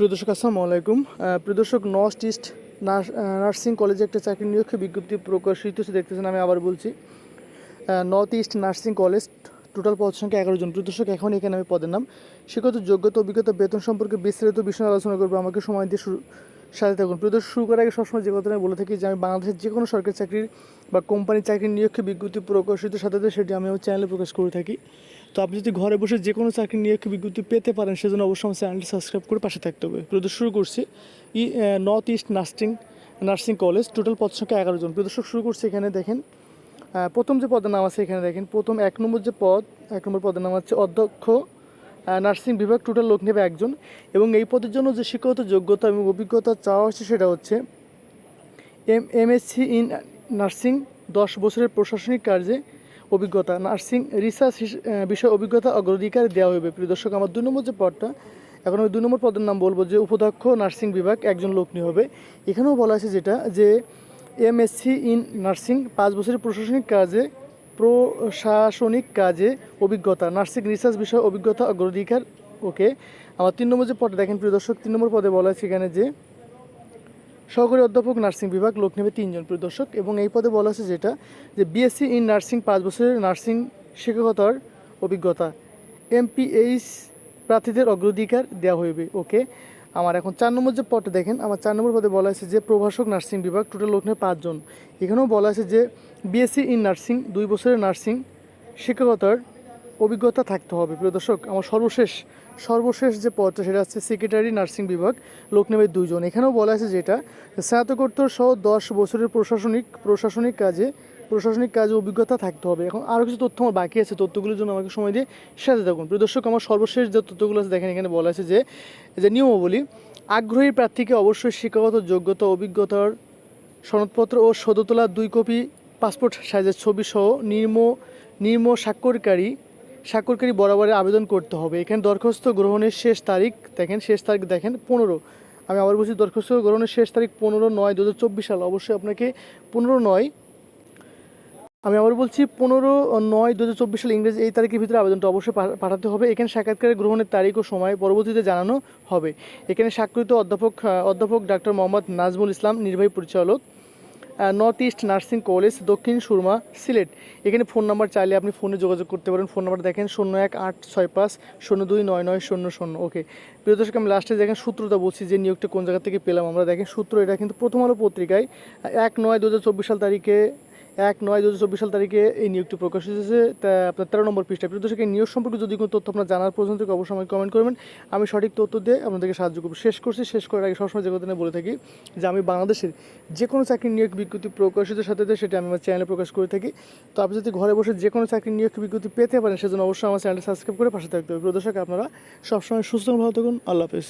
প্রিয় আসসালাম আলাইকুম। প্রদর্শক নর্থ ইস্ট নার্সিং কলেজে একটা চাকরি নিয়োগ বিজ্ঞপ্তি প্রকাশিত দেখতেছেন, আমি আবার বলছি। North east nursing college total পদ সংখ্যা এগারো জন। প্রদর্শক এখন এখানে আমি পদের নাম। শিক্ষত যোগ্যতা, অভিজ্ঞতা, বেতন সম্পর্কে বিস্তারিত বিষয় আলোচনা করব। আমাকে সময় দিয়ে শুরু সাথে থাকুন। প্রিয় শুরু করার আগে সবসময় যে কথাটা বলে থাকি যে আমি বাংলাদেশের যে কোনো সরকারি চাকরির বা কোম্পানির চাকরির নিয়োগ বিজ্ঞপ্তি প্রকাশিত সাথে সাথে সেটি আমি আমার চ্যানেলে প্রকাশ করে থাকি। তো আপনি যদি ঘরে বসে যে কোনো চাকরি নিয়োগ বিজ্ঞপ্তি পেতে পারেন, সেজন্য অবশ্যই আমার চ্যানেলটি সাবস্ক্রাইব করে পাশে থাকতে হবে। প্রদর্শন শুরু করছি। ই north east nursing nursing college total পদ সংখ্যা এগারো জন। প্রদর্শক শুরু করছি এখানে, দেখেন। প্রথম যে পদের নাম আছে এখানে, দেখেন। প্রথম এক নম্বর যে পদ, এক নম্বর পদের নাম হচ্ছে অধ্যক্ষ নার্সিং বিভাগ টোটাল লোক নেবে একজন এবং এই পদের জন্য যে শিক্ষাগত যোগ্যতা এবং অভিজ্ঞতা চাওয়া হচ্ছে সেটা হচ্ছে এম এমএসসি ইন নার্সিং, দশ বছরের প্রশাসনিক কার্যে অভিজ্ঞতা। নার্সিং রিসার্চ বিষয়ে অভিজ্ঞতা অগ্রাধিকার দেওয়া হবে প্রিয় দর্শক, আমার দুই নম্বর যে পদটা, এখন আমি দুই নম্বর পদের নাম বলব যে উপাধ্যক্ষ নার্সিং বিভাগ, একজন লোক নিয়ে হবে। এখানেও বলা আছে যেটা যে এমএসসি ইন নার্সিং, পাঁচ বছরের প্রশাসনিক কাজে প্রশাসনিক কাজে অভিজ্ঞতা, নার্সিং রিসার্চ বিষয়ে অভিজ্ঞতা, অগ্রাধিকার, ওকে। আমার তিন নম্বর যে পদে, দেখেন প্রিয় দর্শক, তিন নম্বর পদে বলা আছে এখানে যে সহকারী অধ্যাপক, নার্সিং বিভাগ, লোক নেবে তিনজন, প্রিয় দর্শক। এবং এই পদে বলা আছে যেটা, যে বিএসসি ইন নার্সিং পাঁচ বছরের নার্সিং শিক্ষকতার অভিজ্ঞতা এমপিএইচ প্রার্থীদের অগ্রাধিকার দেওয়া হইবে, ওকে। আমার এখন চার নম্বর যে পদটা দেখেন, আমার চার নম্বর পদে বলা আছে যে প্রভাষক নার্সিং বিভাগ টোটাল নেয় পাঁচজন। এখানেও বলা আছে যে বিএসসি ইন নার্সিং দুই বছরের নার্সিং, শিক্ষকতার অভিজ্ঞতা থাকতে হবে। প্রিয় দর্শক, আমার সর্বশেষ সর্বশেষ যে পদটা সেটা হচ্ছে সেক্রেটারি নার্সিং বিভাগ লোক নেবে দুইজন। এখানেও বলা আছে যেটা স্নাতকোত্তর সহ দশ বছরের প্রশাসনিক প্রশাসনিক কাজে প্রশাসনিক কাজে অভিজ্ঞতা থাকতে হবে। এখন আরও কিছু তথ্য আমার বাকি আছে, তথ্যগুলোর জন্য আমাকে সময় দিয়ে সাথে থাকুন। প্রিয় দর্শক, আমার সর্বশেষ যে তথ্যগুলো আছে, দেখেন এখানে বলা আছে যে যে নিয়মাবলী, আগ্রহী প্রার্থীকে অবশ্যই শিক্ষাগত যোগ্যতা, অভিজ্ঞতার সনদপত্র ও সদতলা দুই কপি পাসপোর্ট সাইজের ছবি সহ নির্ম নির্ম স্বাক্ষরকারী স্বাক্ষরকারী বরাবরে আবেদন করতে হবে। এখানে দরখাস্ত গ্রহণের শেষ তারিখ, দেখেন, শেষ তারিখ দেখেন, পনেরো। আমি আবার বলছি, দরখাস্ত গ্রহণের শেষ তারিখ পনেরো নয় দু সাল। অবশ্যই আপনাকে পনেরো নয়, আমি আবার বলছি, পনেরো নয় দু সাল ইংরেজি এই তারিখের ভিতরে আবেদনটা অবশ্যই পাঠাতে হবে। এখানে সাক্ষাৎকারের গ্রহণের তারিখ ও সময় পরবর্তীতে জানানো হবে। এখানে স্বাক্ষরিত অধ্যাপক অধ্যাপক ডাক্তার মোহাম্মদ নাজমুল ইসলাম, নির্বাহী পরিচালক। North east nursing college Dakshin Surma, Sylhet. এখানে ফোন নাম্বার চাইলে আপনি ফোনে যোগাযোগ করতে পারেন। ফোন নাম্বার দেখেন শূন্য এক আট ছয় পাঁচ শূন্য দুই নয় নয় শূন্য শূন্য। ওকে। প্রিয় দর্শক, আমি লাস্টে দেখেন সূত্রটা বলছি যে নিয়োগটা কোন জায়গা থেকে পেলাম আমরা। দেখেন সূত্র এটা কিন্তু প্রথম আলো পত্রিকায়, এক নয় দু সাল তারিখে এক নয় দু চব্বিশ সাল তারিখে এই নিয়োগটি প্রকাশিত হয়েছে। তা আপনার তেরো নম্বর পৃষ্ঠা প্রিয় দর্শক, এই নিয়োগ সম্পর্কে যদি কোনো তথ্য আপনার জানার প্রয়োজন থাকে, অবশ্যই আমাকে কমেন্ট করবেন। আমি সঠিক তথ্য দিয়ে আপনাদেরকে সাহায্য করব। শেষ করছি, শেষ করার আগে সবসময় যে কথা বলে থাকি যে আমি বাংলাদেশের যে কোনো চাকরির নিয়োগ বিজ্ঞপ্তি প্রকাশিত সাথে সেটা আমি আমার চ্যানেলে প্রকাশ করে থাকি। তো আপনি যদি ঘরে বসে যে কোনো চাকরির নিয়োগ বিজ্ঞপ্তি পেতে পারেন, সেজন্য অবশ্যই আমার চ্যানেলটা সাবস্ক্রাইব করে পাশে থাকতে হবে। প্রিয় দর্শক, আপনারা সবসময় সুস্থ ভালো থাকুন। আল্লাহ হাফেজ।